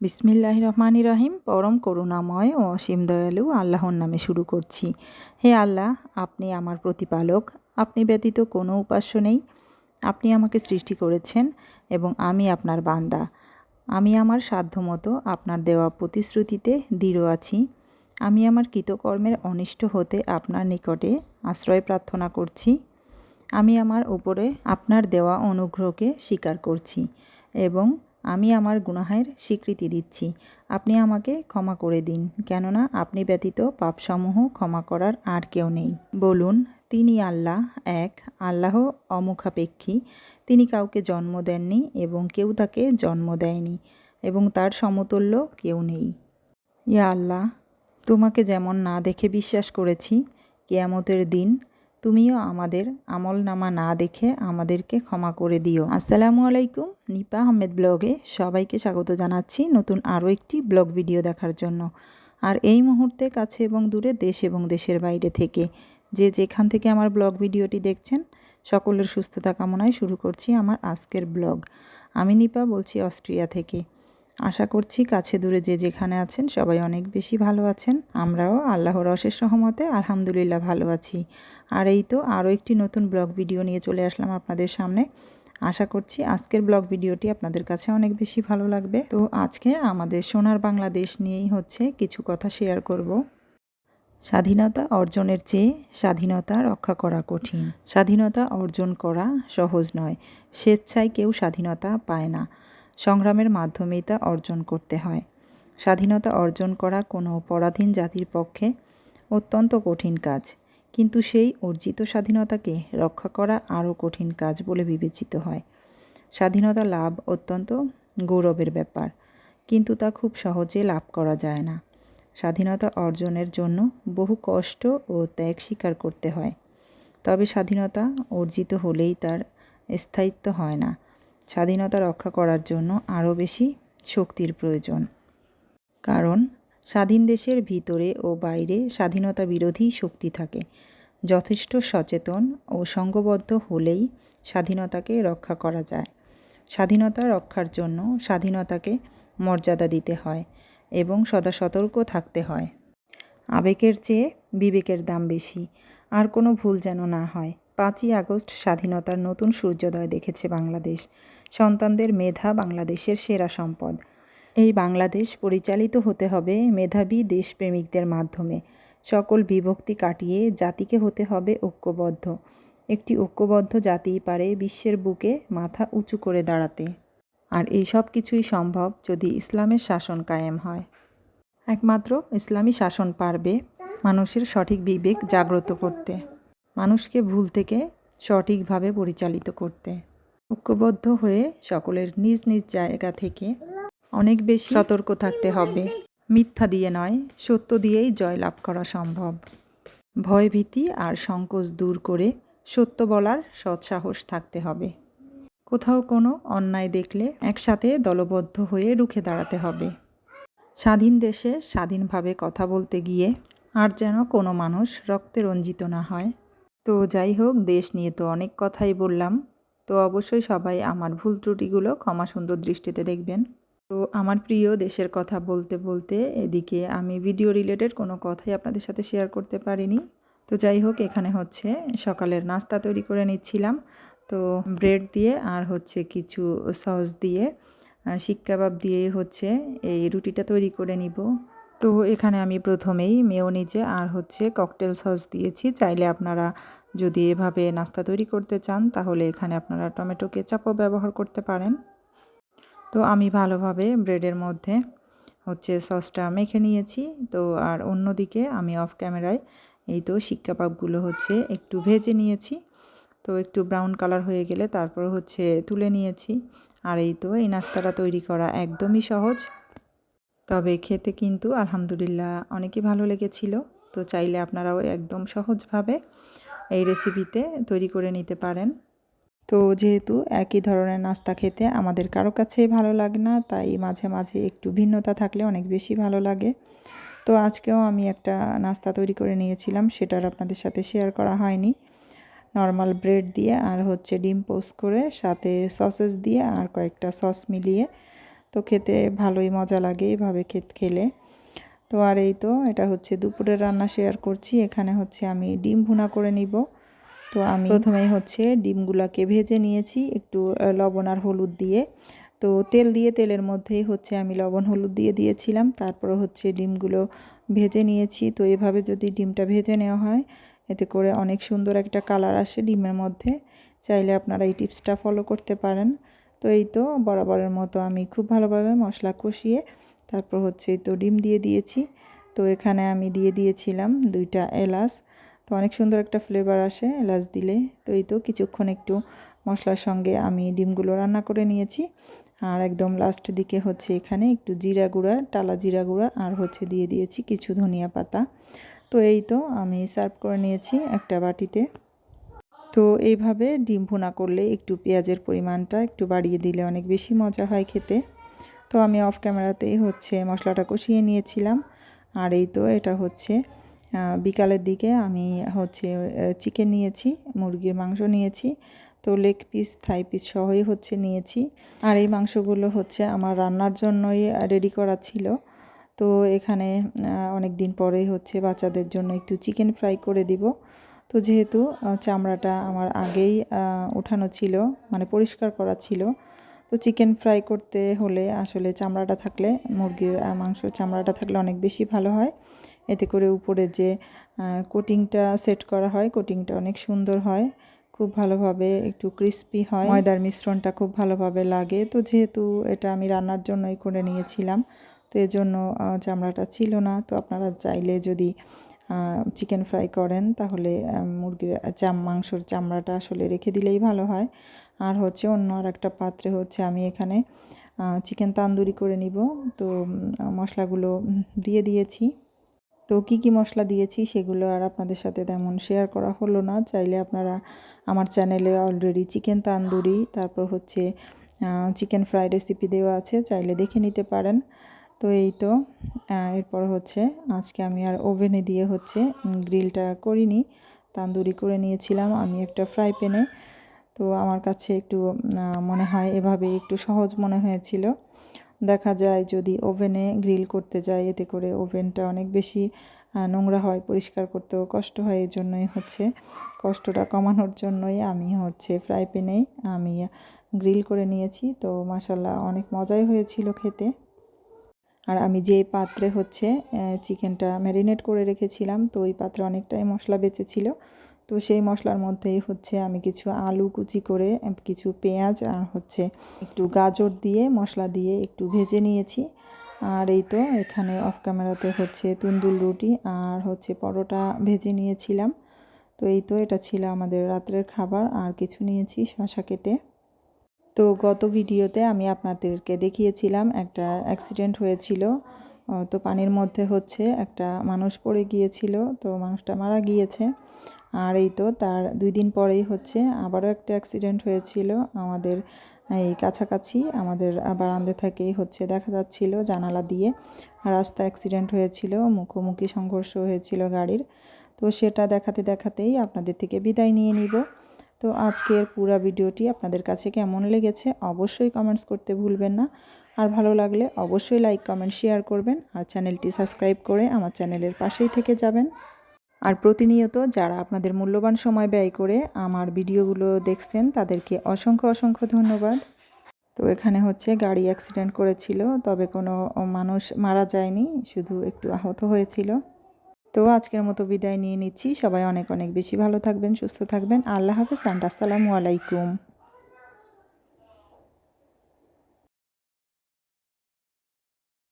বিসমিল্লাহ রহমান রহিম পরম করুণাময় ও অসীম দয়ালু আল্লাহর নামে শুরু করছি। হে আল্লাহ, আপনি আমার প্রতিপালক। আপনি ব্যতীত কোনো উপাস্য নেই। আপনি আমাকে সৃষ্টি করেছেন এবং আমি আপনার বান্দা। আমি আমার সাধ্যমতো আপনার দেওয়া প্রতিশ্রুতিতে দৃঢ় আছি। আমি আমার কৃতকর্মের অনিষ্ট হতে আপনার নিকটে আশ্রয় প্রার্থনা করছি। আমি আমার উপরে আপনার দেওয়া অনুগ্রহকে স্বীকার করছি এবং আমি আমার গুনাহের স্বীকৃতি দিচ্ছি। আপনি আমাকে ক্ষমা করে দিন, কেননা আপনি ব্যতীত পাপসমূহ ক্ষমা করার আর কেউ নেই। বলুন, তিনি আল্লাহ এক, আল্লাহ অমুখাপেক্ষী। তিনি কাউকে জন্ম দেননি এবং কেউ তাকে জন্ম দেয়নি, এবং তার সমতুল্য কেউ নেই। ইয়া আল্লাহ, তোমাকে যেমন না দেখে বিশ্বাস করেছি, কেয়ামতের দিন তুমিও আমাদের আমল নামা না দেখে আমাদেরকে ক্ষমা করে দিও। আসসালামু আলাইকুম, নিপা আহমেদ ব্লগে সবাইকে স্বাগত জানাচ্ছি নতুন আরও একটি ব্লগ ভিডিও দেখার জন্য। আর এই মুহূর্তে কাছে এবং দূরে দেশ এবং দেশের বাইরে থেকে যে যেখান থেকে আমার ব্লগ ভিডিওটি দেখছেন, সকলের সুস্থতা কামনায় শুরু করছি আমার আজকের ব্লগ। আমি নিপা বলছি অস্ট্রিয়া থেকে। আশা করছি কাছে দূরে যে যেখানে আছেন সবাই অনেক বেশি ভালো আছেন। আমরাও আল্লাহর অশেষ রহমতে আলহামদুলিল্লাহ ভালো আছি। আর এই তো আরও একটি নতুন ব্লগ ভিডিও নিয়ে চলে আসলাম আপনাদের সামনে। আশা করছি আজকের ব্লগ ভিডিওটি আপনাদের কাছে অনেক বেশি ভালো লাগবে। তো আজকে আমাদের সোনার বাংলাদেশ নিয়েই হচ্ছে কিছু কথা শেয়ার করব। স্বাধীনতা অর্জনের চেয়ে স্বাধীনতা রক্ষা করা কঠিন। স্বাধীনতা অর্জন করা সহজ নয়। স্বেচ্ছায় কেউ স্বাধীনতা পায় না। সংগ্রামের মাধ্যমেই তা অর্জন করতে হয়। স্বাধীনতা অর্জন করা কোনো পরাধীন জাতির পক্ষে অত্যন্ত কঠিন কাজ। কিন্তু সেই অর্জিত স্বাধীনতাকে রক্ষা করা আরও কঠিন কাজ বলে বিবেচিত হয়। স্বাধীনতা লাভ অত্যন্ত গৌরবের ব্যাপার, কিন্তু তা খুব সহজে লাভ করা যায় না। স্বাধীনতা অর্জনের জন্য বহু কষ্ট ও ত্যাগ স্বীকার করতে হয়। তবে স্বাধীনতা অর্জিত হলেই তার স্থায়িত্ব হয় না। স্বাধীনতা রক্ষা করার জন্য আরও বেশি শক্তির প্রয়োজন। কারণ, স্বাধীন দেশের ভিতরে ও বাইরে স্বাধীনতা বিরোধী শক্তি থাকে। যথেষ্ট সচেতন ও সঙ্গবদ্ধ হলেই স্বাধীনতাকে রক্ষা করা যায়। স্বাধীনতা রক্ষার জন্য স্বাধীনতাকে মর্যাদা দিতে হয় এবং সদা সতর্ক থাকতে হয়। আবেগের চেয়ে বিবেকের দাম বেশি। আর কোনো ভুল যেন না হয়। পাঁচই আগস্ট স্বাধীনতার নতুন সূর্যোদয় দেখেছে বাংলাদেশ। সন্তানদের মেধা বাংলাদেশের সেরা সম্পদ। এই বাংলাদেশ পরিচালিত হতে হবে মেধাবী দেশপ্রেমিকদের মাধ্যমে। সকল বিভক্তি কাটিয়ে জাতিকে হতে হবে ঐক্যবদ্ধ। একটি ঐক্যবদ্ধ জাতিই পারে বিশ্বের বুকে মাথা উঁচু করে দাঁড়াতে। আর এই সব কিছুই সম্ভব যদি ইসলামের শাসন কায়েম হয়। একমাত্র ইসলামী শাসন পারবে মানুষের সঠিক বিবেক জাগ্রত করতে। মানুষকে ভুল থেকে সঠিকভাবে পরিচালিত করতে। ঐক্যবদ্ধ হয়ে সকলের নিজ নিজ জায়গা থেকে অনেক বেশি সতর্ক থাকতে হবে। মিথ্যা দিয়ে নয়, সত্য দিয়েই জয়লাভ করা সম্ভব। ভয়ভীতি আর সংকোচ দূর করে সত্য বলার সৎসাহস থাকতে হবে। কোথাও কোনো অন্যায় দেখলে একসাথে দলবদ্ধ হয়ে রুখে দাঁড়াতে হবে। স্বাধীন দেশে স্বাধীনভাবে কথা বলতে গিয়ে আর যেন কোনো মানুষ রক্তে রঞ্জিত না হয়। তো যাই হোক, দেশ নিয়ে তো অনেক কথাই বললাম। তো অবশ্যই সবাই আমার ভুল ত্রুটিগুলো ক্ষমা সুন্দর দৃষ্টিতে দেখবেন। তো আমার প্রিয় দেশের কথা বলতে বলতে এদিকে আমি ভিডিও রিলেটেড কোনো কথাই আপনাদের সাথে শেয়ার করতে পারিনি। তো যাই হোক, এখানে হচ্ছে সকালের নাস্তা তৈরি করে নিচ্ছিলাম। তো ব্রেড দিয়ে আর হচ্ছে কিছু সস দিয়ে শিক কাবাব দিয়ে হচ্ছে এই রুটিটা তৈরি করে নিব। তো এখানে আমি প্রথমেই মেয়োনিজে আর হচ্ছে ককটেল সস দিয়েছি। চাইলে আপনারা যদি এভাবে নাস্তা তৈরি করতে চান, তাহলে এখানে আপনারা টমেটো কেচাপও ব্যবহার করতে পারেন। তো আমি ভালোভাবে ব্রেডের মধ্যে হচ্ছে সসটা মেখে নিয়েছি। তো আর অন্যদিকে আমি অফ ক্যামেরায় এই তো শিক্ষাপাপগুলো হচ্ছে একটু ভেজে নিয়েছি। তো একটু ব্রাউন কালার হয়ে গেলে তারপর হচ্ছে তুলে নিয়েছি। আর এই তো এই নাস্তাটা তৈরি করা একদমই সহজ। তবে খেতে কিন্তু আলহামদুলিল্লাহ অনেকই ভালো লেগেছিল। তো চাইলে আপনারাও একদম সহজভাবে এই রেসিপিতে তৈরি করে নিতে পারেন। তো যেহেতু একই ধরনের নাস্তা খেতে আমাদের কারও কাছেই ভালো লাগে না, তাই মাঝে মাঝে একটু ভিন্নতা থাকলে অনেক বেশি ভালো লাগে। তো আজকেও আমি একটা নাস্তা তৈরি করে নিয়েছিলাম, সেটার আপনাদের সাথে শেয়ার করা হয়নি। নর্মাল ব্রেড দিয়ে আর হচ্ছে ডিম পোস্ট করে, সাথে সসেস দিয়ে আর কয়েকটা সস মিলিয়ে তো খেতে ভালোই মজা লাগে এভাবে খেত খেলে। তো আর এই তো, এটা হচ্ছে দুপুরের রান্না শেয়ার করছি। এখানে হচ্ছে আমি ডিম ভুনা করে নিব। তো আমি প্রথমেই হচ্ছে ডিমগুলোকে ভেজে নিয়েছি একটু লবণ আর হলুদ দিয়ে। তো তেল দিয়ে, তেলের মধ্যেই হচ্ছে আমি লবণ হলুদ দিয়ে দিয়েছিলাম। তারপরে হচ্ছে ডিমগুলো ভেজে নিয়েছি। তো এভাবে যদি ডিমটা ভেজে নেওয়া হয়, এতে করে অনেক সুন্দর একটা কালার আসে ডিমের মধ্যে। চাইলে আপনারা এই টিপসটা ফলো করতে পারেন। তো এই তো বরাবরের মতো আমি খুব ভালোভাবে মশলা কষিয়ে তারপর হচ্ছে তো ডিম দিয়ে দিয়েছি। তো এখানে আমি দিয়ে দিয়েছিলাম দুইটা এলাচ। তো অনেক সুন্দর একটা ফ্লেভার আসে এলাচ দিলে। তো এই তো কিছুক্ষণ একটু মশলার সঙ্গে আমি ডিমগুলো রান্না করে নিয়েছি। আর একদম লাস্ট দিকে হচ্ছে এখানে একটু জিরা গুঁড়া, টালা জিরা গুঁড়া আর হচ্ছে দিয়ে দিয়েছি কিছু ধনিয়া পাতা। তো এই তো আমি সার্ভ করে নিয়েছি একটা বাটিতে। তো এইভাবে ডিম ভুনা করলে একটু পেঁয়াজের পরিমাণটা একটু বাড়িয়ে দিলে অনেক বেশি মজা হয় খেতে। তো আমি অফ ক্যামেরাতেই হচ্ছে মশলাটা কষিয়ে নিয়েছিলাম। আর এই তো এটা হচ্ছে বিকালের দিকে আমি হচ্ছে চিকেন নিয়েছি, মুরগির মাংস নিয়েছি, তো লেগ পিস, থাই পিস সহই হচ্ছে নিয়েছি। আর এই মাংসগুলো হচ্ছে আমার রান্নার জন্যই রেডি করা ছিল। তো এখানে অনেক দিন পরেই হচ্ছে বাচ্চাদের জন্য একটু চিকেন ফ্রাই করে দিব। তো যেহেতু চামড়াটা আমার আগেই ওঠানো ছিল মানে পরিষ্কার করা ছিল, তো চিকেন ফ্রাই করতে হলে আসলে চামড়াটা থাকলে মুরগির মাংসর চামড়াটা থাকলে অনেক বেশি ভালো হয়। এতে করে উপরে যে কোটিংটা সেট করা হয় কোটিংটা অনেক সুন্দর হয়, খুব ভালোভাবে একটু ক্রিস্পি হয়। ময়দার মিশ্রণটা খুব ভালোভাবে লাগে, তো যেহেতু এটা আমি রান্নার জন্যই করে নিয়েছিলাম, তো এজন্য চামড়াটা ছিল না। তো আপনারা চাইলে যদি চিকেন ফ্রাই করেন, তাহলে মুরগির চাম, মাংসর চামড়াটা আসলে রেখে দিলেই ভালো হয়। আর হচ্ছে অন্য আর একটা পাত্রে হচ্ছে আমি এখানে চিকেন তান্দুরি করে নিব। তো মশলাগুলো দিয়ে দিয়েছি। তো কি কি মশলা দিয়েছি সেগুলো আর আপনাদের সাথে তেমন শেয়ার করা হলো না। চাইলে আপনারা আমার চ্যানেলে অলরেডি চিকেন তান্দুরি, তারপর হচ্ছে চিকেন ফ্রাই রেসিপি দেওয়া আছে, চাইলে দেখে নিতে পারেন। তো এই তো এরপর হচ্ছে আজকে আমি আর ওভেনে দিয়ে হচ্ছে গ্রিলটা করিনি, তান্দুরি করে নিয়েছিলাম আমি একটা ফ্রাই প্যানে। তো আমার কাছে একটু মনে হয় এভাবে একটু সহজ মনে হয়েছিল। দেখা যায় যদি ওভেনে গ্রিল করতে যাই, এতে করে ওভেনটা অনেক বেশি নোংরা হয়, পরিষ্কার করতেও কষ্ট হয় এই জন্যই হচ্ছে কষ্টটা কমানোর জন্যই আমি হচ্ছে ফ্রাই প্যানেই আমি গ্রিল করে নিয়েছি। তো মাসাল্লাহ অনেক মজাই হয়েছিল খেতে। আর আমি যে পাত্রে হচ্ছে চিকেনটা ম্যারিনেট করে রেখেছিলাম, তো ওই পাত্রে অনেকটাই মশলা বেঁচেছিল। তো সেই মশলার মধ্যেই হচ্ছে আমি কিছু আলু কুচি করে কিছু পেঁয়াজ আর হচ্ছে একটু গাজর দিয়ে, মশলা দিয়ে একটু ভেজে নিয়েছি। আর এই তো এখানে অফ ক্যামেরাতে হচ্ছে তুন্দুল রুটি আর হচ্ছে পরোটা ভেজে নিয়েছিলাম। তো এই তো এটা ছিল আমাদের রাত্রের খাবার, আর কিছু নিয়েছি শশা কেটে। তো গত ভিডিওতে আমি আপনাদেরকে দেখিয়েছিলাম একটা অ্যাক্সিডেন্ট হয়েছিল। তো পানির মধ্যে হচ্ছে একটা মানুষ পড়ে গিয়েছিল, তো মানুষটা মারা গিয়েছে। আর এই তো তার দুই দিন পরেই হচ্ছে আবারও একটা অ্যাক্সিডেন্ট হয়েছিল। আমাদের এই কাছাকাছি, আমাদের বারান্দা থেকেই হচ্ছে দেখা যাচ্ছিল জানালা দিয়ে রাস্তা অ্যাক্সিডেন্ট হয়েছিল, মুখোমুখি সংঘর্ষ হয়েছিল গাড়ির। তো সেটা দেখাতে দেখাতেই আপনাদের থেকে বিদায় নিয়ে নিব। তো আজকের পুরো ভিডিওটি আপনাদের কাছে কেমন লেগেছে অবশ্যই কমেন্টস করতে ভুলবেন না। আর ভালো লাগলে অবশ্যই লাইক কমেন্ট শেয়ার করবেন আর চ্যানেলটি সাবস্ক্রাইব করে আমার চ্যানেলের পাশেই থেকে যাবেন। আর প্রতিনিয়ত যারা আপনাদের মূল্যবান সময় ব্যয় করে আমার ভিডিওগুলো দেখছেন তাদেরকে অসংখ্য অসংখ্য ধন্যবাদ। তো এখানে হচ্ছে গাড়ি অ্যাক্সিডেন্ট করেছিল, তবে কোনো মানুষ মারা যায়নি, শুধু একটু আহত হয়েছিল। তো আজকের মতো বিদায় নিয়ে নিচ্ছি। সবাই অনেক অনেক বেশি ভালো থাকবেন, সুস্থ থাকবেন। আল্লাহ হাফেজ আসসালামু আলাইকুম।